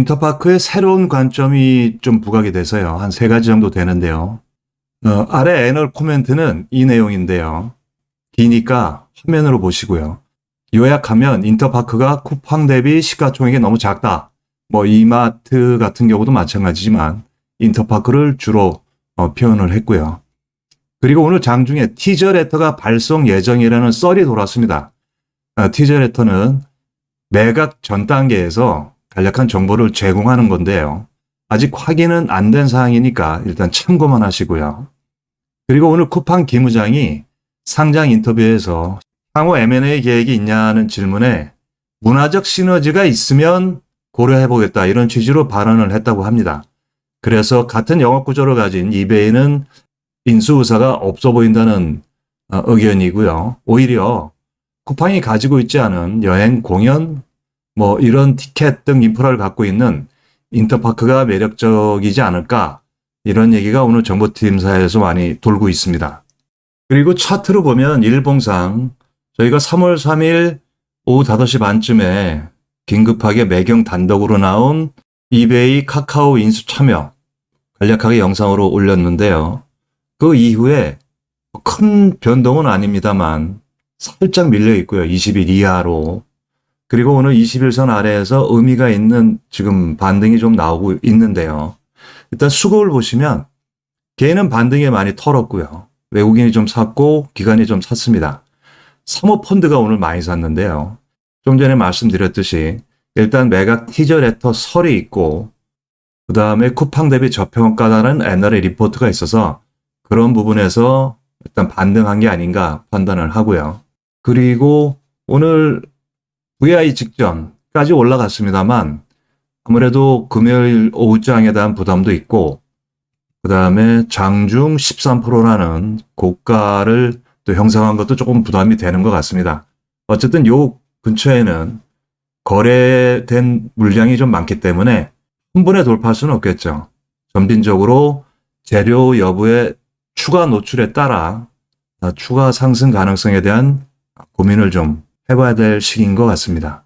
인터파크의 새로운 관점이 좀 부각이 돼서요. 한 세 가지 정도 되는데요. 어, 아래 애널 코멘트는 이 내용인데요. 기니까 화면으로 보시고요. 요약하면 인터파크가 쿠팡 대비 시가총액이 너무 작다. 뭐 이마트 같은 경우도 마찬가지지만 인터파크를 주로 어, 표현을 했고요. 그리고 오늘 장중에 티저 레터가 발송 예정이라는 썰이 돌았습니다. 어, 티저 레터는 매각 전 단계에서 간략한 정보를 제공하는 건데요. 아직 확인은 안 된 사항이니까 일단 참고만 하시고요. 그리고 오늘 쿠팡 기무장이 상장 인터뷰에서 향후 M&A 계획이 있냐는 질문에 문화적 시너지가 있으면 고려해 보겠다 이런 취지로 발언을 했다고 합니다. 그래서 같은 영업 구조를 가진 이베이는 인수 의사가 없어 보인다는 어, 의견이고요. 오히려 쿠팡이 가지고 있지 않은 여행, 공연, 뭐 이런 티켓 등 인프라를 갖고 있는 인터파크가 매력적이지 않을까 이런 얘기가 오늘 정보팀사에서 많이 돌고 있습니다. 그리고 차트로 보면 일봉상 저희가 3월 3일 오후 5시 반쯤에 긴급하게 매경 단독으로 나온 이베이 카카오 인수 참여 간략하게 영상으로 올렸는데요. 그 이후에 큰 변동은 아닙니다만 살짝 밀려 있고요. 20일 이하로. 그리고 오늘 21선 아래에서 의미가 있는 지금 반등이 좀 나오고 있는데요. 일단 수급을 보시면 개인은 반등에 많이 털었고요. 외국인이 좀 샀고 기관이 좀 샀습니다. 사모펀드가 오늘 많이 샀는데요. 좀 전에 말씀드렸듯이 일단 매각 티저 레터 설이 있고 그 다음에 쿠팡 대비 저평가다는 NR의 리포트가 있어서 그런 부분에서 일단 반등한 게 아닌가 판단을 하고요. 그리고 오늘 VI 직전까지 올라갔습니다만 아무래도 금요일 오후장에 대한 부담도 있고 그 다음에 장중 13%라는 고가를 또 형성한 것도 조금 부담이 되는 것 같습니다. 어쨌든 요 근처에는 거래된 물량이 좀 많기 때문에 한 번에 돌파할 수는 없겠죠. 점진적으로 재료 여부의 추가 노출에 따라 추가 상승 가능성에 대한 고민을 좀 해봐야 될 시기인 것 같습니다.